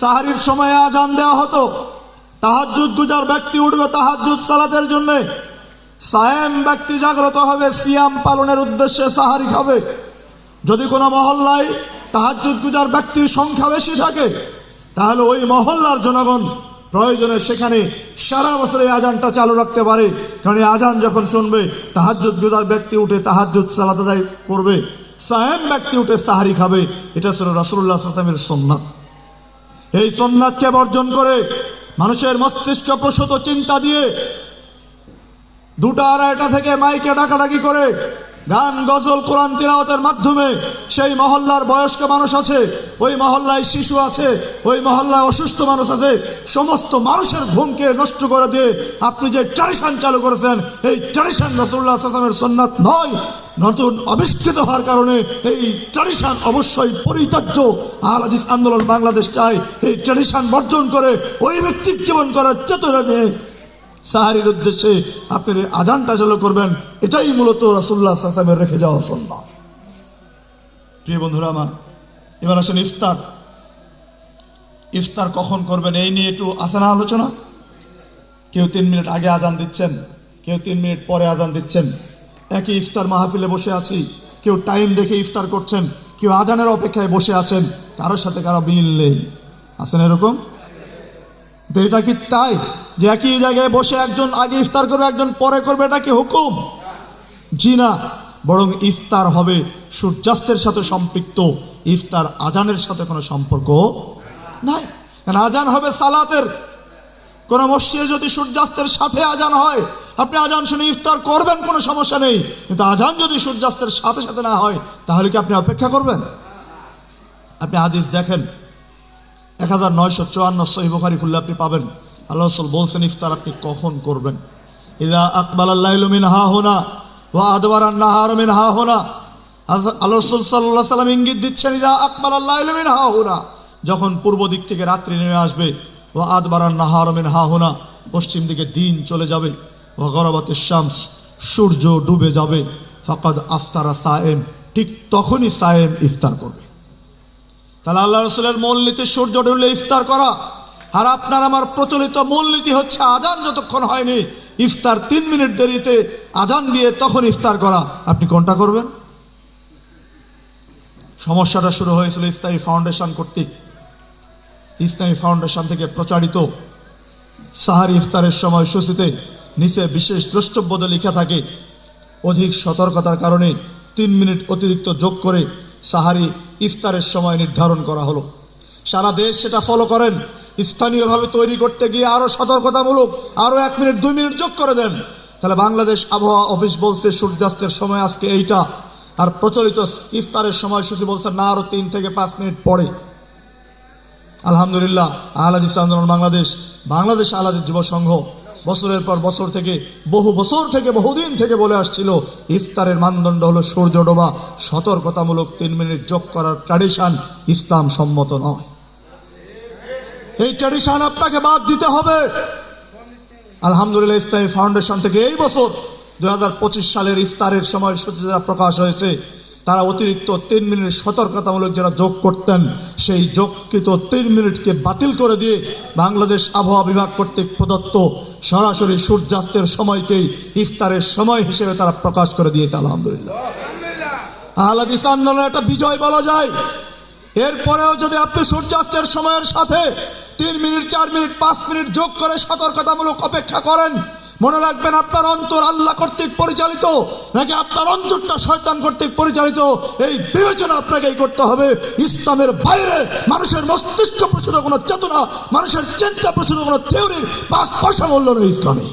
সাহারির সময়ে আজান দেওয়া হতো। তাহাজ্জুদ গুজার ব্যক্তি উঠবে তাহাজ্জুদ সালাতের জন্য। সায়েম ব্যক্তি জাগ্রত হবে, সিয়াম পালনের উদ্দেশ্যে সাহারি খাবে। যদি কোনো মহল্লায় তাহাজ্জুদ গুজার ব্যক্তির সংখ্যা বেশি থাকে, তাহলে ওই মহল্লার জনগণ প্রয়োজনে সেখানে সারা বছর এই আজানটা চালু রাখতে পারে। কারণ এই আজান যখন শুনবে, তাহাজ্জুদ গুজার ব্যক্তি উঠে তাহাজ্জুদ সালাত আদায় করবে। সায়েম ব্যক্তি উঠে সাহারি খাবে। এটা ছিল রসুল্লাহ সালামের সোননাথ এই সোননাথকে বর্জন করে মানুষের মস্তিষ্ক প্রসূত চিন্তা দিয়ে দুটা আড়াইটা থেকে মাইকে ডাকাডাকি করে গান, গজল, কোরআন তিলাওয়াতের মাধ্যমে সেই মহল্লার বয়স্ক মানুষ আছে, ওই মহল্লায় শিশু আছে, ওই মহল্লায় অসুস্থ মানুষ আছে, সমস্ত মানুষের ঘুমকে নষ্ট করে দিয়ে আপনি যে ট্রেডিশন চালু করেছেন, এই ট্রেডিশন রসুল্লাহ আসলামের সন্ন্যাত নয়, নতুন আবিষ্কৃত হওয়ার কারণে এই ট্রেডিশন অবশ্যই পরিত্যাজ্য। আলাদিস আন্দোলন বাংলাদেশ চায়, এই ট্রেডিশন বর্জন করে ওই ব্যক্তির জীবন করার চেতনা নিয়ে সাহারির উদ্দেশ্যে আপনি আজানটা চালু করবেন, এটাই মূলত রাসুল্লাহ সাসামের রেখে যাওয়া সন্না প্রিয় বন্ধুরা আমার, এবার আসেন ইফতার। ইফতার কখন করবেন এই নিয়ে একটু আসে না আলোচনা। কেউ তিন মিনিট আগে আজান দিচ্ছেন, কেউ তিন মিনিট পরে আজান দিচ্ছেন। একই ইফতার মাহফিলে বসে আছি, কেউ টাইম দেখে ইফতার করছেন, কেউ আজানের অপেক্ষায় বসে আছেন, কারোর সাথে কারও মিল নেই। আছেন এরকম? তো এটা কি তাই? যে একই জায়গায় বসে একজন আগে ইফতার করবে, একজন পরে করবে, এটা কি হুকুম? জি না, বরং ইফতার হবে সূর্যাস্তের সাথে সম্পৃক্ত, ইফতার আজানের সাথে কোনো সম্পর্ক নাই। কারণ আজান হবে সালাতের। কোন মসজিদে যদি সূর্যাস্তের সাথে আজান হয়, আপনি আজান শুনে ইফতার করবেন, কোনো সমস্যা নেই। কিন্তু আজান যদি সূর্যাস্তের সাথে সাথে না হয়, তাহলে কি আপনি অপেক্ষা করবেন? আপনি হাদিস দেখেন এক হাজার নয়শো চুয়ান্ন সহিবখারি খুললে আপনি পাবেন। আল্লাহ রসুল বলছেন, ইফতার আপনি কখন করবেন? ইদা আকবাল আল্লাহ মিন হা হোনা ও আদবার নাহার মিন হা হোনা। আল্লাহ রসুল সাল্লাহ সাল্লাম ইঙ্গিত দিচ্ছেন, ইদা আকবাল আল্লাহ মিন হা হোনা। যখন পূর্ব দিক থেকে রাত্রি নেমে আসবে ও আদবার নাহার মিন হা হোনা, পশ্চিম দিকে দিন চলে যাবে ও গরবাতে শামস, সূর্য ডুবে যাবে। ফকাদ আফতারা সায়েম, ঠিক তখনই সায়েম ইফতার করবে। তাহলে আল্লাহ রসুলের মূলনীতি সূর্য ডুবলে ইফতার করা। আর আপনার আমার প্রচলিত মূলনীতি হচ্ছে আজান যতক্ষণ হয়নি, ইফতার তিন মিনিট দেরিতে আজান দিয়ে তখন ইফতার করা। আপনি কোনটা করবেন? সমস্যাটা শুরু হয়েছিল ইসলামী ফাউন্ডেশন কর্তৃক। ইসলামী ফাউন্ডেশন থেকে প্রচারিত সাহারি ইফতারের সময় সূচিতে নিচে বিশেষ দ্রষ্টব্য লেখা থাকে। অধিক সতর্কতার কারণে তিন মিনিট অতিরিক্ত যোগ করে সাহারি ইফতারের সময় নির্ধারণ করা হলো। সারা দেশ সেটা ফলো করেন। স্থানীয়ভাবে তৈরি করতে গিয়ে আরও সতর্কতামূলক, আরও এক মিনিট, দুই মিনিট যোগ করে দেন। তাহলে বাংলাদেশ আবহাওয়া অফিস বলছে, সূর্যাস্তের সময় আজকে এইটা। আর প্রচলিত ইফতারের সময়সূচি বলছে, না, আরও তিন থেকে পাঁচ মিনিট পরে। আলহামদুলিল্লাহ আহলাদিস আন্দোলন বাংলাদেশ বাংলাদেশ আহলাদিস যুব সংঘ। বছরের পর বছর থেকে, বহু বছর থেকে, বহুদিন থেকে বলে আসছিল, ইফতারের মানদণ্ড হলো সূর্য ডোবা, সতর্কতামূলক তিন মিনিট যোগ করার ট্র্যাডিশন ইসলাম সম্মত নয়। এই ট্র্যাডিশন আপনাকে বাদ দিতে হবে। আলহামদুলিল্লাহ, ইসলামী ফাউন্ডেশন থেকে এই বছর দুই হাজার পঁচিশ সালের ইফতারের সময় সূচি প্রকাশ হয়েছে। তারা অতিরিক্ত তিন মিনিট সতর্কতামূলক যারা যোগ করতেন সেই যোগকৃত তিন মিনিটকে বাতিল করে দিয়ে বাংলাদেশ আবহাওয়া বিভাগ কর্তৃক প্রদত্ত সরাসরি সূর্যাস্তের সময়কেই ইফতারের সময় হিসেবে তারা প্রকাশ করে দিয়েছে আলহামদুলিল্লাহ। আহলাদিস আন্দোলনের একটা বিজয় বলা যায়। এরপরেও যদি আপনি সূর্যাস্তের সময়ের সাথে তিন মিনিট চার মিনিট পাঁচ মিনিট যোগ করে সতর্কতামূলক অপেক্ষা করেন মনে রাখবেন আপনার অন্তর আল্লাহ কর্তৃক পরিচালিত, নাকি আপনার অন্তরটা শয়তান কর্তৃক পরিচালিত? এই বিবেচনা আপনাকেই করতে হবে। ইসলামের বাইরে মানুষের মস্তিষ্ক প্রসূত কোনো চেতনা, মানুষের চিন্তা প্রসূত কোনো থিওরির পাশ পয়সা মূল্য নেই ইসলামে।